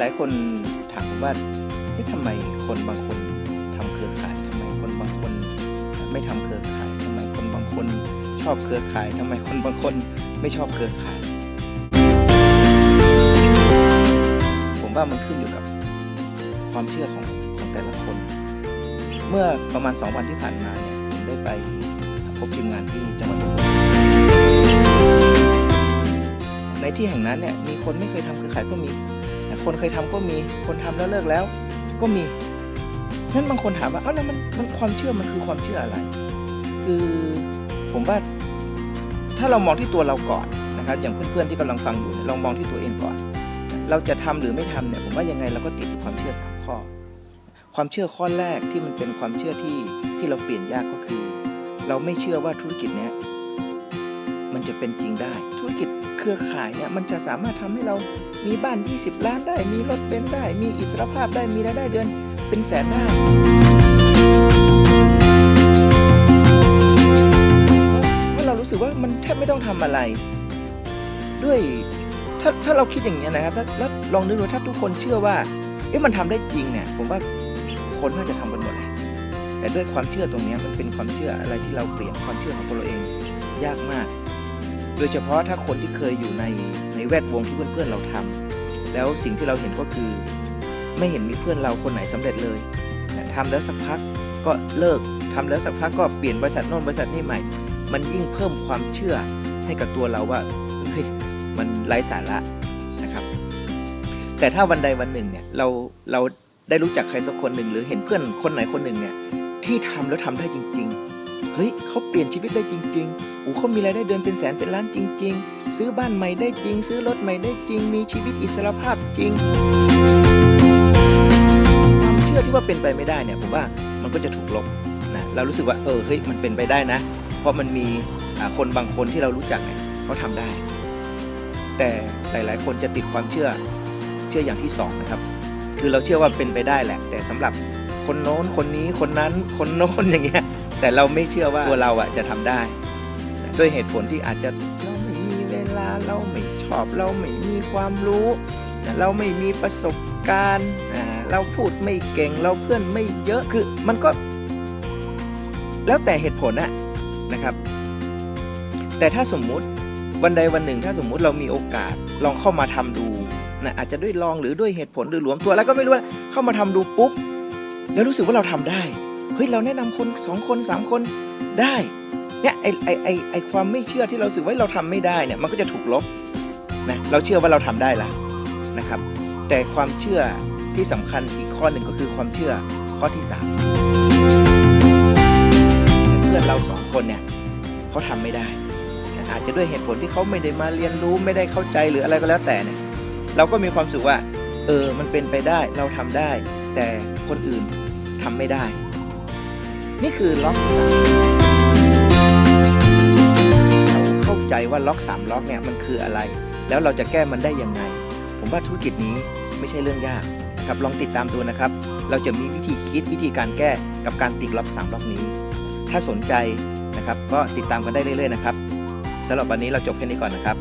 หลายคนถามว่าเอ๊ะทำไมคนบางคนทำเครือข่ายทำไมคนบางคนไม่ทำเครือข่ายทำไมคนบางคนชอบเครือข่ายทำไมคนบางคนไม่ชอบเครือข่าย ผมว่ามันขึ้นอยู่กับความเชื่อของของแต่ละคน เมื่อประมาณ 2 วันที่ผ่านมาเนี่ยผมได้ไปพบทีมงานที่จังหวัดอุบลในที่แห่งนั้นเนี่ยมีคนไม่เคยทำเครือข่ายก็มี คนเคยทำก็มี คนทำแล้วเลิกแล้ว ก็มีนั้นบางคนถามว่าเอ้าแล้วมันมันความเชื่อมันคือความเชื่ออะไร คือผมว่าถ้าเรามองที่ตัวเราก่อนนะครับ อย่างเพื่อนๆที่กำลังฟังอยู่ลองมองที่ตัวเองก่อน เราจะทำหรือไม่ทำเนี่ยผมว่ายังไงเราก็ติดอยู่ความเชื่อสามข้อ ความเชื่อข้อแรกที่มันเป็นความเชื่อที่ที่เราเปลี่ยนยากก็คือ เราไม่เชื่อว่าธุรกิจเนี้ยมันจะเป็นจริงได้ธุรกิจ เครือข่ายเนี่ยมันจะสามารถทำให้เรามีบ้าน 20 ล้านได้ มีรถเบนได้ มีอิสรภาพได้ มีรายได้เดือนเป็นแสนได้เมื่อเรารู้สึกว่ามันแทบไม่ต้องทำอะไร ด้วยถ้าถ้าเราคิดอย่างนี้นะครับแล้วลองนึกดูถ้าทุกคนเชื่อว่าเอ๊ะมันทำได้จริงเนี่ยผมว่าคนน่าจะทำกันหมดแหละแต่ด้วยความเชื่อตรงนี้มันเป็นความเชื่ออะไรที่เราเปลี่ยนความเชื่อของตัวเราเองยากมาก โดยเฉพาะถ้าคนที่เคยอยู่ในในแวดวงที่เพื่อนๆเราทำแล้วสิ่งที่เราเห็นก็คือ ไม่เห็นมีเพื่อนเราคนไหนสำเร็จเลยนะทำแล้วสักพักก็เลิกทำแล้วสักพักก็เปลี่ยนบริษัทโน่นบริษัทนี้ใหม่ มันยิ่งเพิ่มความเชื่อให้กับตัวเราว่าเฮ้ยมันไร้สาระนะครับ แต่ถ้าวันใดวันหนึ่งเนี่ยเราเราได้รู้จักใครสักคนหนึ่ง หรือเห็นเพื่อนคนไหนคนหนึ่งเนี่ยที่ทำแล้วทำได้จริง เฮ้ยเขาเปลี่ยนชีวิตได้จริงๆโอ้เขามีรายได้เดือนเป็นแสนเป็นล้านจริง ๆ ซื้อบ้านใหม่ได้จริง ซื้อรถใหม่ได้จริง มีชีวิตอิสรภาพจริงความเชื่อที่ว่าเป็นไปไม่ได้เนี่ยผมว่ามันก็จะถูกลบนะเรารู้สึกว่าเออเฮ้ยมันเป็นไปได้นะ เพราะมันมีคนบางคนที่เรารู้จักเนี่ยเขาทำได้ แต่หลายๆ คนจะติดความเชื่อเชื่ออย่างที่สองนะครับคือเราเชื่อว่าเป็นไปได้แหละ แต่สำหรับคนโน้นคนนี้คนนั้นคนโน้นอย่างเงี้ย แต่เราไม่เชื่อว่าตัวเราอะจะทำได้ ด้วยเหตุผลที่อาจจะเราไม่มีเวลาเราไม่ชอบ เราไม่มีความรู้ เราไม่มีประสบการณ์เราพูดไม่เก่งเราเพื่อนไม่เยอะคือมันก็ แล้วแต่เหตุผลนะนะครับ แต่ถ้าสมมุติวันใดวันหนึ่ง ถ้าสมมุติเรามีโอกาสลองเข้ามาทำดูนะอาจจะด้วยลองหรือด้วยเหตุผลหรือหลวมตัวแล้วก็ไม่รู้ว่าเข้ามาทำดูปุ๊บแล้วรู้สึกว่าเราทำได้ เฮ้ยเราแนะนำคนสองคนสามคนได้เนี่ยไอไอไอไอความไม่เชื่อที่เราสึกว่าเราทำไม่ได้เนี่ยมันก็จะถูกลบนะเราเชื่อว่าเราทำได้ละนะครับ แต่ความเชื่อที่สำคัญอีกข้อหนึ่งก็คือความเชื่อข้อที่สามเพื่อนเราสองคนเนี่ยเขาทำไม่ได้อาจจะด้วยเหตุผลที่เขาไม่ได้มาเรียนรู้ไม่ได้เข้าใจหรืออะไรก็แล้วแต่เนี่ยเราก็มีความสึกว่า เออมันเป็นไปได้เราทำได้ แต่คนอื่นทำไม่ได้ นี่คือล็อกสามเราเข้าใจว่าล็อกสามล็อกเนี่ยมันคืออะไร แล้วเราจะแก้มันได้ยังไง ผมว่าธุรกิจนี้ไม่ใช่เรื่องยากครับลองติดตามดูนะครับ เราจะมีวิธีคิดวิธีการแก้กับการติดล็อกสามล็อกนี้ ถ้าสนใจนะครับก็ติดตามกันได้เรื่อยๆนะครับสำหรับวันนี้เราจบแค่นี้ก่อนนะครับ